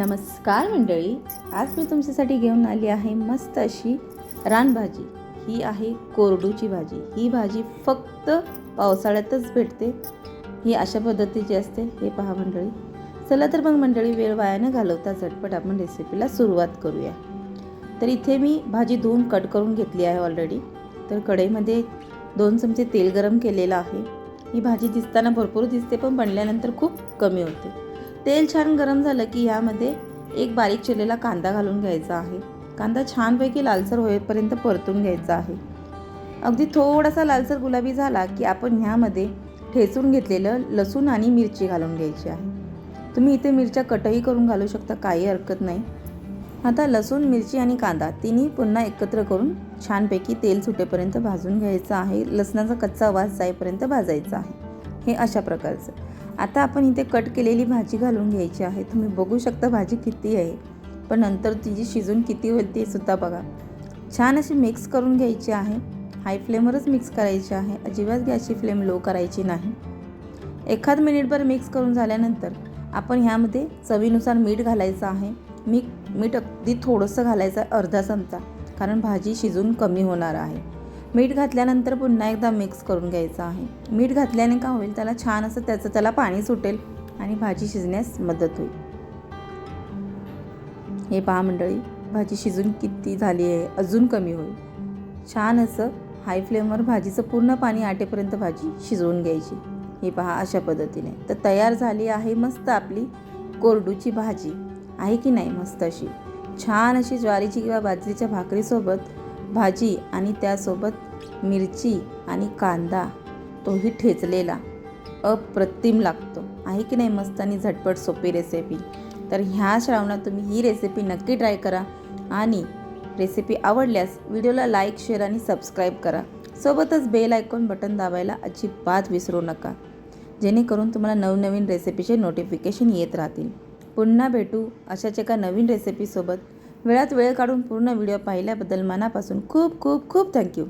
नमस्कार मंडळी आज मी तुमच्यासाठी घेऊन आली आहे मस्त अशी रानभाजी ही आहे कोरडूची भाजी. ही भाजी फक्त पावसाळ्यातच भेटते. ही अशा पद्धतीची असते. हे पहा मंडळी. चला तर मग मंडळी वेळ वाया न घालवता झटपट आपण रेसिपीला सुरुवात करूया. तर इथे मी भाजी धुवून कट करून घेतली आहे ऑलरेडी तर कढईमध्ये दोन चमचे तेल गरम केलेलं आहे. ही भाजी दिसताना भरपूर दिसते पण बनल्यानंतर खूप कमी होते. तेल छान गरम झालं की ह्यामध्ये एक बारीक चिरलेला कांदा घालून घ्यायचा आहे. कांदा छानपैकी लालसर होईपर्यंत परतून घ्यायचा आहे. अगदी थोडासा लालसर गुलाबी झाला की आपण ह्यामध्ये ठेचून घेतलेलं लसूण आणि मिरची घालून घ्यायची आहे. तुम्ही इथे मिरच्या कटही करून घालू शकता काही हरकत नाही. आता लसूण मिरची आणि कांदा तिन्ही पुन्हा एकत्र करून छानपैकी तेल सुटेपर्यंत भाजून घ्यायचं आहे. लसणाचा कच्चा वास जाईपर्यंत भाजायचा आहे. हे अशा प्रकारचं. आता आपण इथे कट केलेली भाजी घालून घ्यायची आहे. तुम्ही बघू शकता भाजी किती आहे. पण नंतर तिची शिजून किती होईल ते सुद्धा बघा. छान अशी मिक्स करून घ्यायची आहे. हाय फ्लेमवरच मिक्स करायची आहे. अजिबात गॅसची फ्लेम लो करायची नाही. एखाद मिनिटभर मिक्स करून झाल्यानंतर आपण ह्यामध्ये चवीनुसार मीठ घालायचं आहे. मीठ मीठ अगदी थोडंसं घालायचं आहे अर्धा चमचा. कारण भाजी शिजून कमी होणार आहे. मीठ घातल्यानंतर पुन्हा एकदा मिक्स करून घ्यायचं आहे. मीठ घातल्याने का होईल? त्याला छान असं त्याचं त्याला पाणी सुटेल आणि भाजी शिजण्यास मदत होईल. हे पहा मंडळी भाजी शिजून किती झाली आहे? अजून कमी होईल. छान असं हाय फ्लेमवर भाजीचं पूर्ण पाणी आटेपर्यंत भाजी शिजवून घ्यायची. हे पहा अशा पद्धतीने. तर तयार झाली आहे मस्त आपली कोरडूची भाजी. आहे की नाही मस्त अशी? छान अशी ज्वारीची किंवा बाजरीच्या भाकरीसोबत भाजी आणि त्यासोबत मिरची आणि कांदा तोही ठेचलेला. अप्रतिम लागतो. आहे की नाही मस्त आणि झटपट सोपी रेसिपी तर ह्या श्रावणात तुम्ही ही रेसिपी नक्की ट्राय करा आणि रेसिपी आवडल्यास व्हिडिओला लाईक शेअर आणि सबस्क्राईब करा. सोबतच बेल आयकॉन बटन दाबायला अजिबात विसरू नका. जेणेकरून तुम्हाला नवनवीन रेसिपीचे नोटिफिकेशन येत राहतील. पुन्हा भेटू अशाच एका नवीन रेसिपीसोबत वेळात वेळ काढून पूर्ण व्हिडिओ पाहिल्याबद्दल मनापासून खूप खूप खूप थँक्यू.